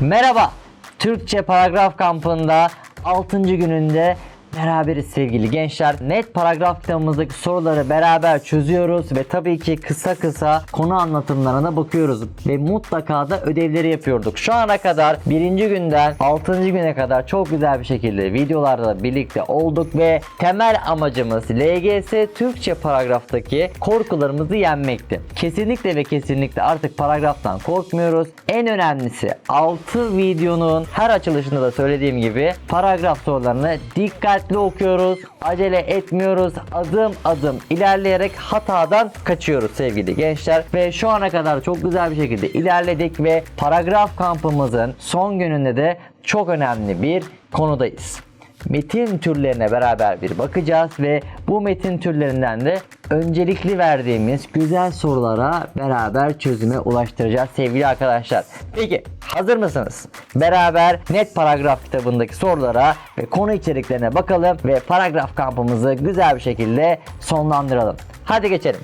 Merhaba. Türkçe Paragraf Kampı'nda 6. gününde beraberiz sevgili gençler. Net paragraf kitabımızdaki soruları beraber çözüyoruz ve tabii ki kısa kısa konu anlatımlarına bakıyoruz ve mutlaka da ödevleri yapıyorduk. Şu ana kadar birinci günden 6. güne kadar çok güzel bir şekilde videolarda birlikte olduk ve temel amacımız LGS Türkçe paragraftaki korkularımızı yenmekti. Kesinlikle ve kesinlikle artık paragraftan korkmuyoruz. En önemlisi 6 videonun her açılışında da söylediğim gibi paragraf sorularını dikkatli okuyoruz. Acele etmiyoruz. Adım adım ilerleyerek hatadan kaçıyoruz sevgili gençler. Ve şu ana kadar çok güzel bir şekilde ilerledik ve paragraf kampımızın son gününde de çok önemli bir konudayız metin türlerine beraber bir bakacağız ve bu metin türlerinden de öncelikli verdiğimiz güzel sorulara beraber çözüme ulaştıracağız sevgili arkadaşlar. Peki hazır mısınız? Beraber net paragraf kitabındaki sorulara ve konu içeriklerine bakalım ve paragraf kampımızı güzel bir şekilde sonlandıralım. Hadi geçelim.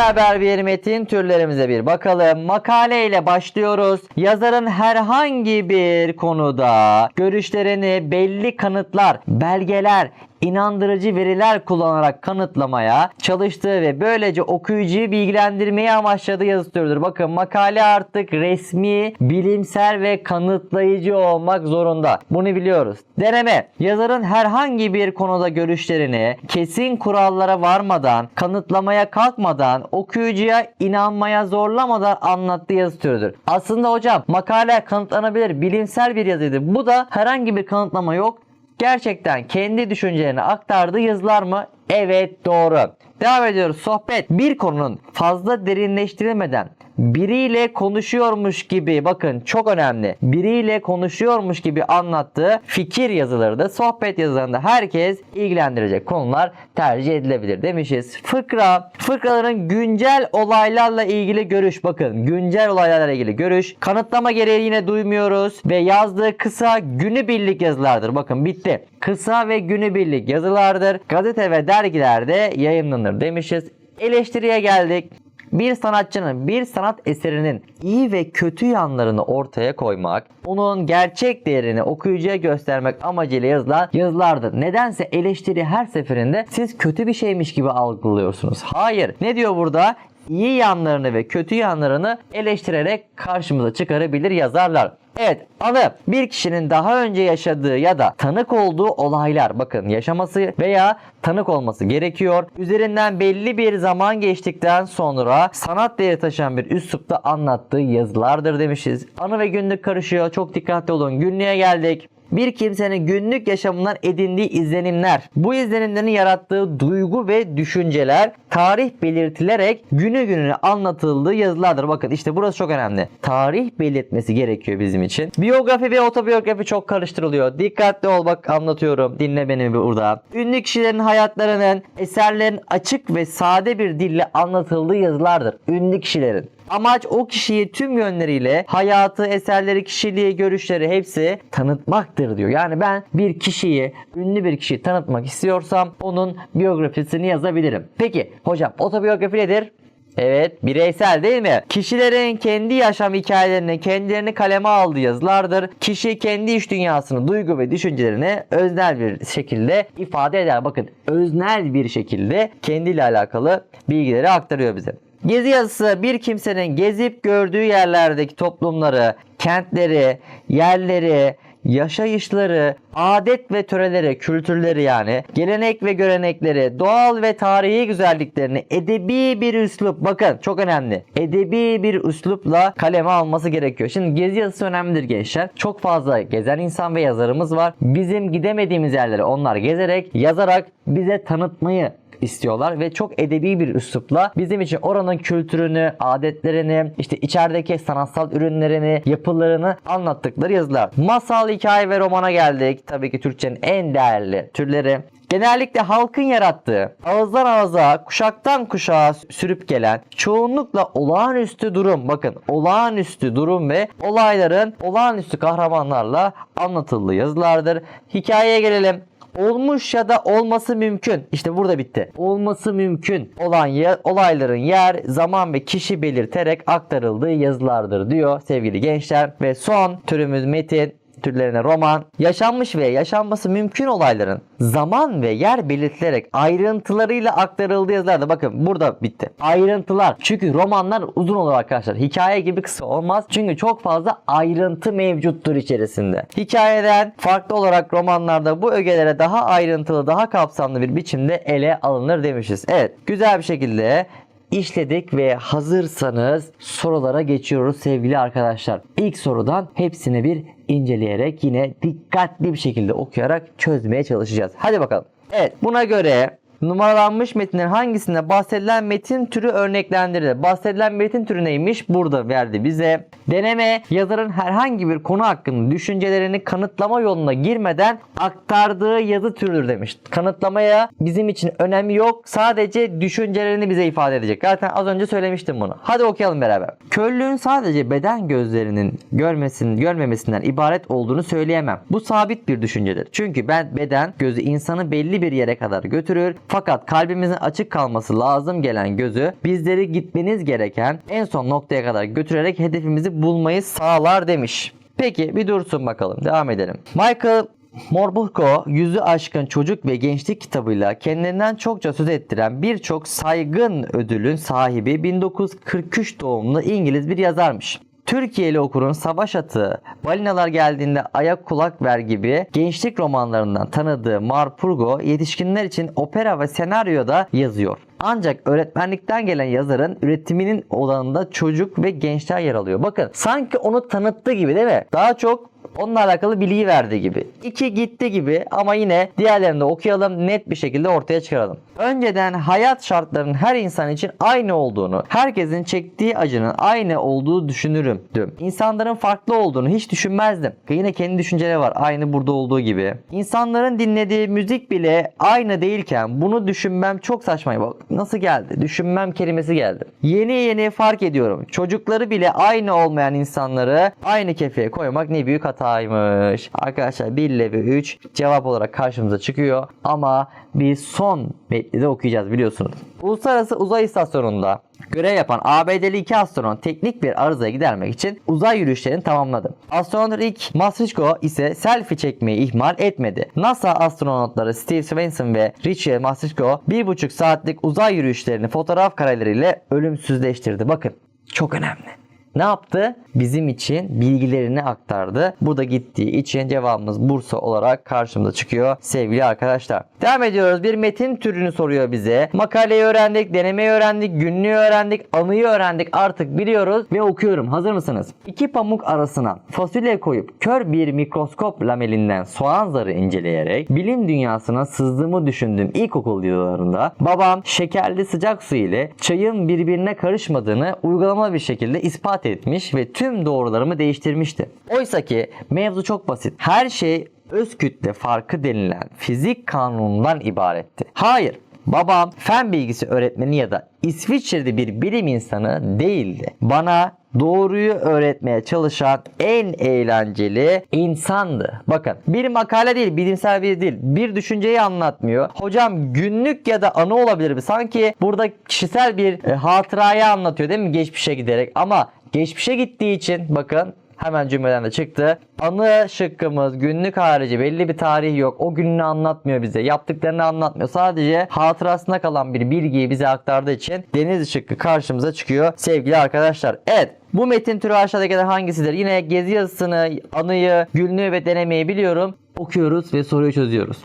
Beraber bir metin türlerimize bir bakalım. Makale ile başlıyoruz. Yazarın herhangi bir konuda görüşlerini belli kanıtlar, belgeler, inandırıcı veriler kullanarak kanıtlamaya çalıştığı ve böylece okuyucuyu bilgilendirmeyi amaçladığı yazıtıyordur. Bakın makale artık resmi, bilimsel ve kanıtlayıcı olmak zorunda. Bunu biliyoruz. Deneme. Yazarın herhangi bir konuda görüşlerini kesin kurallara varmadan, kanıtlamaya kalkmadan, okuyucuya inanmaya zorlamadan anlattığı yazı türüdür. Aslında hocam makale kanıtlanabilir, bilimsel bir yazıydı. Bu da herhangi bir kanıtlama yok gerçekten kendi düşüncelerini aktardığı yazılar mı? Evet doğru. Devam ediyoruz. Sohbet bir konunun fazla derinleştirilmeden biriyle konuşuyormuş gibi bakın çok önemli. Biriyle konuşuyormuş gibi anlattığı fikir yazıları da sohbet yazılarında herkes ilgilendirecek konular tercih edilebilir demişiz. Fıkra, fıkraların güncel olaylarla ilgili görüş bakın güncel olaylarla ilgili görüş. Kanıtlama gereği yine duymuyoruz ve yazdığı kısa günübirlik yazılardır. Bakın bitti. Kısa ve günübirlik yazılardır. Gazete ve dergilerde yayınlanır demişiz. Eleştiriye geldik. Bir sanatçının bir sanat eserinin iyi ve kötü yanlarını ortaya koymak, onun gerçek değerini okuyucuya göstermek amacıyla yazılan yazılardır. Nedense eleştiri her seferinde siz kötü bir şeymiş gibi algılıyorsunuz. Hayır. Ne diyor burada? İyi yanlarını ve kötü yanlarını eleştirerek karşımıza çıkarabilir yazarlar. Evet anı bir kişinin daha önce yaşadığı ya da tanık olduğu olaylar bakın yaşaması veya tanık olması gerekiyor. Üzerinden belli bir zaman geçtikten sonra sanat değeri taşıyan bir üslupta anlattığı yazılardır demişiz. Anı ve günlük karışıyor çok dikkatli olun günlüğe geldik bir kimsenin günlük yaşamından edindiği izlenimler, bu izlenimlerin yarattığı duygu ve düşünceler tarih belirtilerek günü gününe anlatıldığı yazılardır. Bakın işte burası çok önemli. Tarih belirtmesi gerekiyor bizim için. Biyografi ve otobiyografi çok karıştırılıyor. Dikkatli ol bak anlatıyorum. Dinle beni burada. Ünlü kişilerin hayatlarının, eserlerin açık ve sade bir dille anlatıldığı yazılardır. Ünlü kişilerin. Amaç o kişiyi tüm yönleriyle hayatı, eserleri, kişiliği, görüşleri hepsi tanıtmaktır diyor. Yani ben bir kişiyi, ünlü bir kişiyi tanıtmak istiyorsam onun biyografisini yazabilirim. Peki hocam otobiyografi nedir? Evet bireysel değil mi? Kişilerin kendi yaşam hikayelerini kendilerini kaleme aldığı yazılardır. Kişi kendi iç dünyasını, duygu ve düşüncelerini öznel bir şekilde ifade eder. Bakın öznel bir şekilde kendiyle alakalı bilgileri aktarıyor bize. Gezi yazısı bir kimsenin gezip gördüğü yerlerdeki toplumları, kentleri, yerleri, yaşayışları, adet ve töreleri, kültürleri yani, gelenek ve görenekleri, doğal ve tarihi güzelliklerini edebi bir üslup, bakın çok önemli, edebi bir üslupla kaleme alması gerekiyor. Şimdi gezi yazısı önemlidir gençler. Çok fazla gezen insan ve yazarımız var. Bizim gidemediğimiz yerleri onlar gezerek, yazarak bize tanıtmayı istiyorlar ve çok edebi bir üslupla bizim için oranın kültürünü, adetlerini, işte içerideki sanatsal ürünlerini, yapılarını anlattıkları yazılar. Masal, hikaye ve romana geldik. Tabii ki Türkçenin en değerli türleri. Genellikle halkın yarattığı, ağızdan ağza, kuşaktan kuşağa sürüp gelen, çoğunlukla olağanüstü durum, bakın olağanüstü durum ve olayların olağanüstü kahramanlarla anlatıldığı yazılardır. Hikayeye gelelim. olmuş ya da olması mümkün. İşte burada bitti. Olması mümkün olan ya- olayların yer, zaman ve kişi belirterek aktarıldığı yazılardır diyor sevgili gençler. Ve son türümüz metin türlerine roman, yaşanmış ve yaşanması mümkün olayların zaman ve yer belirtilerek ayrıntılarıyla aktarıldığı yazılarda bakın burada bitti. Ayrıntılar. Çünkü romanlar uzun olur arkadaşlar. Hikaye gibi kısa olmaz. Çünkü çok fazla ayrıntı mevcuttur içerisinde. Hikayeden farklı olarak romanlarda bu ögelere daha ayrıntılı, daha kapsamlı bir biçimde ele alınır demişiz. Evet, güzel bir şekilde işledik ve hazırsanız sorulara geçiyoruz sevgili arkadaşlar. İlk sorudan hepsini bir inceleyerek yine dikkatli bir şekilde okuyarak çözmeye çalışacağız. Hadi bakalım. Evet buna göre numaralanmış metinlerin hangisinde bahsedilen metin türü örneklendirilir? Bahsedilen metin türü neymiş? Burada verdi bize. Deneme yazarın herhangi bir konu hakkında düşüncelerini kanıtlama yoluna girmeden aktardığı yazı türüdür demiş. Kanıtlamaya bizim için önemi yok. Sadece düşüncelerini bize ifade edecek. Zaten az önce söylemiştim bunu. Hadi okuyalım beraber. Körlüğün sadece beden gözlerinin görmesinin görmemesinden ibaret olduğunu söyleyemem. Bu sabit bir düşüncedir. Çünkü ben beden gözü insanı belli bir yere kadar götürür. Fakat kalbimizin açık kalması lazım gelen gözü bizleri gitmeniz gereken en son noktaya kadar götürerek hedefimizi bulmayı sağlar demiş. Peki bir dursun bakalım. Devam edelim. Michael Morbuko yüzü aşkın çocuk ve gençlik kitabıyla kendinden çokça söz ettiren birçok saygın ödülün sahibi 1943 doğumlu İngiliz bir yazarmış. Türkiye'li okurun Savaş Atı, Balinalar Geldiğinde Ayak Kulak Ver gibi gençlik romanlarından tanıdığı Marpurgo yetişkinler için opera ve senaryoda yazıyor. Ancak öğretmenlikten gelen yazarın üretiminin olanında çocuk ve gençler yer alıyor. Bakın sanki onu tanıttı gibi değil mi? Daha çok onunla alakalı bilgi verdi gibi. İki gitti gibi ama yine diğerlerini de okuyalım net bir şekilde ortaya çıkaralım. Önceden hayat şartlarının her insan için aynı olduğunu, herkesin çektiği acının aynı olduğu düşünürüm. İnsanların farklı olduğunu hiç düşünmezdim. Yine kendi düşünceleri var aynı burada olduğu gibi. İnsanların dinlediği müzik bile aynı değilken bunu düşünmem çok saçma. Bak nasıl geldi? Düşünmem kelimesi geldi. Yeni yeni fark ediyorum. Çocukları bile aynı olmayan insanları aynı kefeye koymak ne büyük hataymış. Arkadaşlar 1 ile 3 cevap olarak karşımıza çıkıyor. Ama biz son metni de okuyacağız biliyorsunuz. Uluslararası Uzay İstasyonu'nda görev yapan ABD'li iki astronot teknik bir arızayı gidermek için uzay yürüyüşlerini tamamladı. Astronot Rick Mastrichko ise selfie çekmeyi ihmal etmedi. NASA astronotları Steve Swenson ve Richie Mastrichko bir buçuk saatlik uzay yürüyüşlerini fotoğraf kareleriyle ölümsüzleştirdi. Bakın çok önemli. Ne yaptı? Bizim için bilgilerini aktardı. Burada gittiği için cevabımız Bursa olarak karşımıza çıkıyor sevgili arkadaşlar. Devam ediyoruz. Bir metin türünü soruyor bize. Makaleyi öğrendik, denemeyi öğrendik, günlüğü öğrendik, anıyı öğrendik. Artık biliyoruz ve okuyorum. Hazır mısınız? İki pamuk arasına fasulye koyup kör bir mikroskop lamelinden soğan zarı inceleyerek bilim dünyasına sızdığımı düşündüğüm ilkokul yıllarında babam şekerli sıcak su ile çayın birbirine karışmadığını uygulamalı bir şekilde ispat etmiş ve tüm doğrularımı değiştirmişti. Oysa ki mevzu çok basit. Her şey öz kütle farkı denilen fizik kanunundan ibaretti. Hayır, babam fen bilgisi öğretmeni ya da İsviçre'de bir bilim insanı değildi. Bana doğruyu öğretmeye çalışan en eğlenceli insandı. Bakın bir makale değil, bilimsel bir değil. Bir düşünceyi anlatmıyor. Hocam günlük ya da anı olabilir mi? Sanki burada kişisel bir e, hatırayı anlatıyor değil mi? Geçmişe giderek ama geçmişe gittiği için bakın Hemen cümleden de çıktı. Anı şıkkımız günlük harici belli bir tarih yok. O gününü anlatmıyor bize. Yaptıklarını anlatmıyor. Sadece hatırasına kalan bir bilgiyi bize aktardığı için deniz şıkkı karşımıza çıkıyor sevgili arkadaşlar. Evet bu metin türü aşağıdakilerden hangisidir? Yine gezi yazısını, anıyı, günlüğü ve denemeyi biliyorum. Okuyoruz ve soruyu çözüyoruz.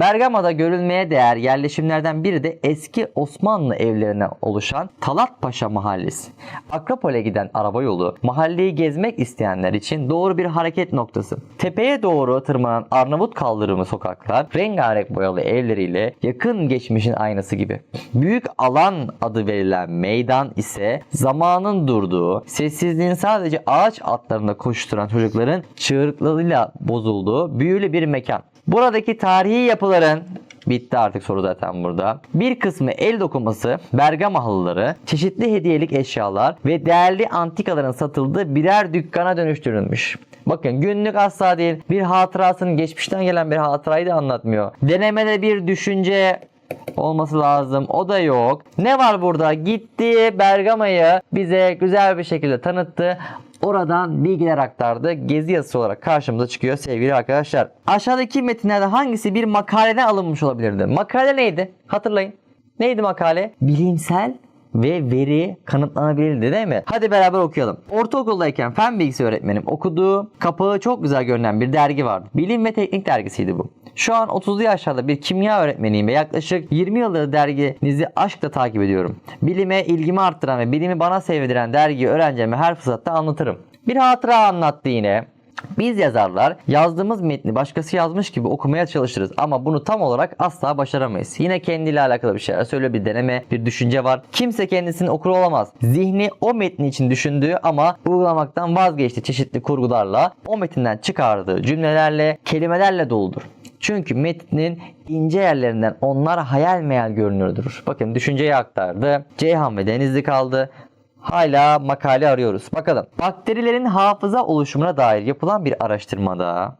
Bergama'da görülmeye değer yerleşimlerden biri de eski Osmanlı evlerine oluşan Talat Paşa Mahallesi. Akropol'e giden araba yolu mahalleyi gezmek isteyenler için doğru bir hareket noktası. Tepeye doğru tırmanan Arnavut kaldırımı sokaklar rengarenk boyalı evleriyle yakın geçmişin aynası gibi. Büyük alan adı verilen meydan ise zamanın durduğu, sessizliğin sadece ağaç atlarında koşturan çocukların çığırıklarıyla bozulduğu büyülü bir mekan. Buradaki tarihi yapıların Bitti artık soru zaten burada. Bir kısmı el dokuması, Bergama halıları, çeşitli hediyelik eşyalar ve değerli antikaların satıldığı birer dükkana dönüştürülmüş. Bakın günlük asla değil bir hatırasının geçmişten gelen bir hatırayı da anlatmıyor. Denemede bir düşünce olması lazım. O da yok. Ne var burada? Gitti Bergama'yı bize güzel bir şekilde tanıttı. Oradan bilgiler aktardı. Gezi yazısı olarak karşımıza çıkıyor sevgili arkadaşlar. Aşağıdaki metinlerde hangisi bir makaleden alınmış olabilirdi? Makale neydi? Hatırlayın. Neydi makale? Bilimsel ve veri kanıtlanabilirdi değil mi? Hadi beraber okuyalım. Ortaokuldayken fen bilgisi öğretmenim okuduğu kapağı çok güzel görünen bir dergi vardı. Bilim ve teknik dergisiydi bu. Şu an 30'lu yaşlarda bir kimya öğretmeniyim ve yaklaşık 20 yıldır derginizi aşkla takip ediyorum. Bilime ilgimi arttıran ve bilimi bana sevdiren dergiyi öğrencime her fırsatta anlatırım. Bir hatıra anlattı yine. Biz yazarlar yazdığımız metni başkası yazmış gibi okumaya çalışırız ama bunu tam olarak asla başaramayız. Yine kendiyle alakalı bir şeyler söyle bir deneme, bir düşünce var. Kimse kendisinin okuru olamaz. Zihni o metni için düşündüğü ama uygulamaktan vazgeçti çeşitli kurgularla, o metinden çıkardığı cümlelerle, kelimelerle doludur. Çünkü metnin ince yerlerinden onlar hayal meyal görünürdür. Bakın düşünceyi aktardı. Ceyhan ve Denizli kaldı. Hala makale arıyoruz. Bakalım. Bakterilerin hafıza oluşumuna dair yapılan bir araştırmada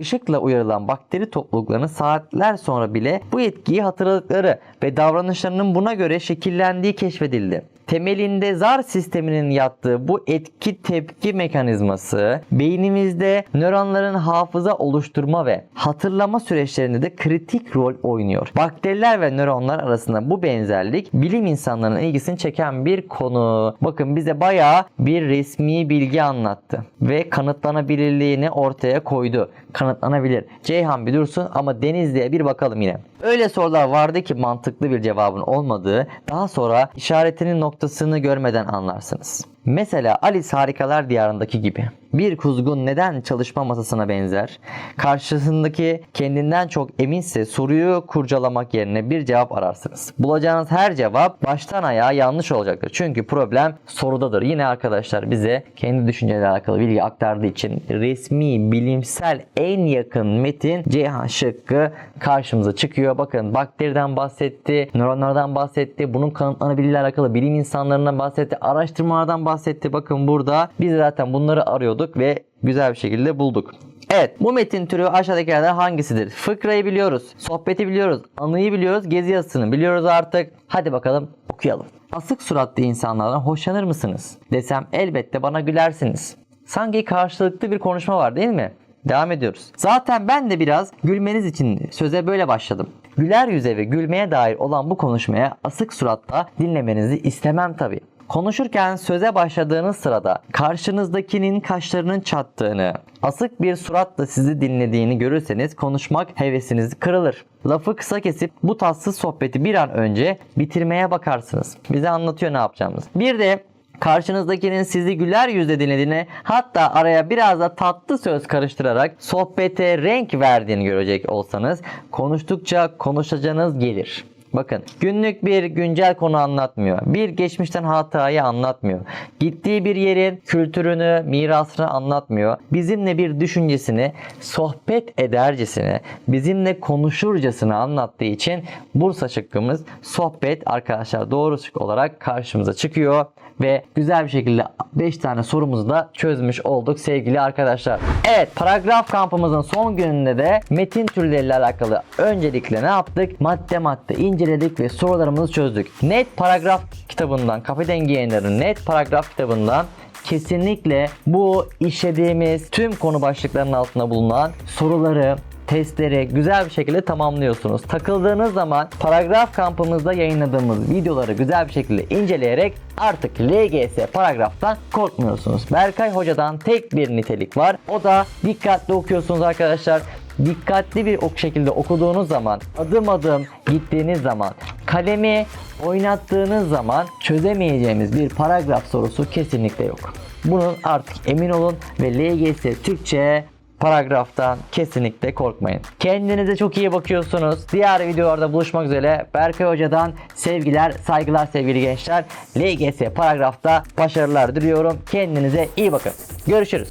ışıkla uyarılan bakteri topluluklarının saatler sonra bile bu etkiyi hatırladıkları ve davranışlarının buna göre şekillendiği keşfedildi. Temelinde zar sisteminin yattığı bu etki tepki mekanizması beynimizde nöronların hafıza oluşturma ve hatırlama süreçlerinde de kritik rol oynuyor. Bakteriler ve nöronlar arasında bu benzerlik bilim insanlarının ilgisini çeken bir konu. Bakın bize bayağı bir resmi bilgi anlattı ve kanıtlanabilirliğini ortaya koydu. Kanıtlanabilir. Ceyhan bir dursun ama Denizli'ye bir bakalım yine. Öyle sorular vardı ki mantıklı bir cevabın olmadığı daha sonra işaretinin noktasını görmeden anlarsınız. Mesela Alice Harikalar Diyarı'ndaki gibi. Bir kuzgun neden çalışma masasına benzer? Karşısındaki kendinden çok eminse soruyu kurcalamak yerine bir cevap ararsınız. Bulacağınız her cevap baştan ayağa yanlış olacaktır. Çünkü problem sorudadır. Yine arkadaşlar bize kendi düşünceleriyle alakalı bilgi aktardığı için resmi, bilimsel en yakın metin Ceyhan şıkkı karşımıza çıkıyor. Bakın bakteriden bahsetti, nöronlardan bahsetti, bunun kanıtlanabilirliğiyle alakalı bilim insanlarından bahsetti, araştırmalardan bahsetti. Bakın burada biz zaten bunları arıyorduk ve güzel bir şekilde bulduk. Evet bu metin türü aşağıdakilerden hangisidir? Fıkrayı biliyoruz, sohbeti biliyoruz, anıyı biliyoruz, gezi yazısını biliyoruz artık. Hadi bakalım okuyalım. Asık suratlı insanlardan hoşlanır mısınız? Desem elbette bana gülersiniz. Sanki karşılıklı bir konuşma var değil mi? Devam ediyoruz. Zaten ben de biraz gülmeniz için söze böyle başladım. Güler yüze ve gülmeye dair olan bu konuşmaya asık suratla dinlemenizi istemem tabii. Konuşurken söze başladığınız sırada karşınızdakinin kaşlarının çattığını, asık bir suratla sizi dinlediğini görürseniz konuşmak hevesiniz kırılır. Lafı kısa kesip bu tatsız sohbeti bir an önce bitirmeye bakarsınız. Bize anlatıyor ne yapacağımız. Bir de karşınızdakinin sizi güler yüzle dinlediğini hatta araya biraz da tatlı söz karıştırarak sohbete renk verdiğini görecek olsanız konuştukça konuşacağınız gelir. Bakın günlük bir güncel konu anlatmıyor. Bir geçmişten hatayı anlatmıyor. Gittiği bir yerin kültürünü, mirasını anlatmıyor. Bizimle bir düşüncesini sohbet edercesine, bizimle konuşurcasına anlattığı için Bursa şıkkımız sohbet arkadaşlar doğru şık olarak karşımıza çıkıyor ve güzel bir şekilde 5 tane sorumuzu da çözmüş olduk sevgili arkadaşlar. Evet paragraf kampımızın son gününde de metin türleriyle alakalı öncelikle ne yaptık? Madde madde inceledik ve sorularımızı çözdük. Net paragraf kitabından, Kafe Dengi Yayınları'nın net paragraf kitabından kesinlikle bu işlediğimiz tüm konu başlıklarının altında bulunan soruları testleri güzel bir şekilde tamamlıyorsunuz. Takıldığınız zaman paragraf kampımızda yayınladığımız videoları güzel bir şekilde inceleyerek artık LGS paragraftan korkmuyorsunuz. Berkay Hoca'dan tek bir nitelik var. O da dikkatli okuyorsunuz arkadaşlar dikkatli bir ok şekilde okuduğunuz zaman, adım adım gittiğiniz zaman, kalemi oynattığınız zaman çözemeyeceğimiz bir paragraf sorusu kesinlikle yok. Bunun artık emin olun ve LGS Türkçe paragraftan kesinlikle korkmayın. Kendinize çok iyi bakıyorsunuz. Diğer videolarda buluşmak üzere. Berkay Hoca'dan sevgiler, saygılar sevgili gençler. LGS paragrafta başarılar diliyorum. Kendinize iyi bakın. Görüşürüz.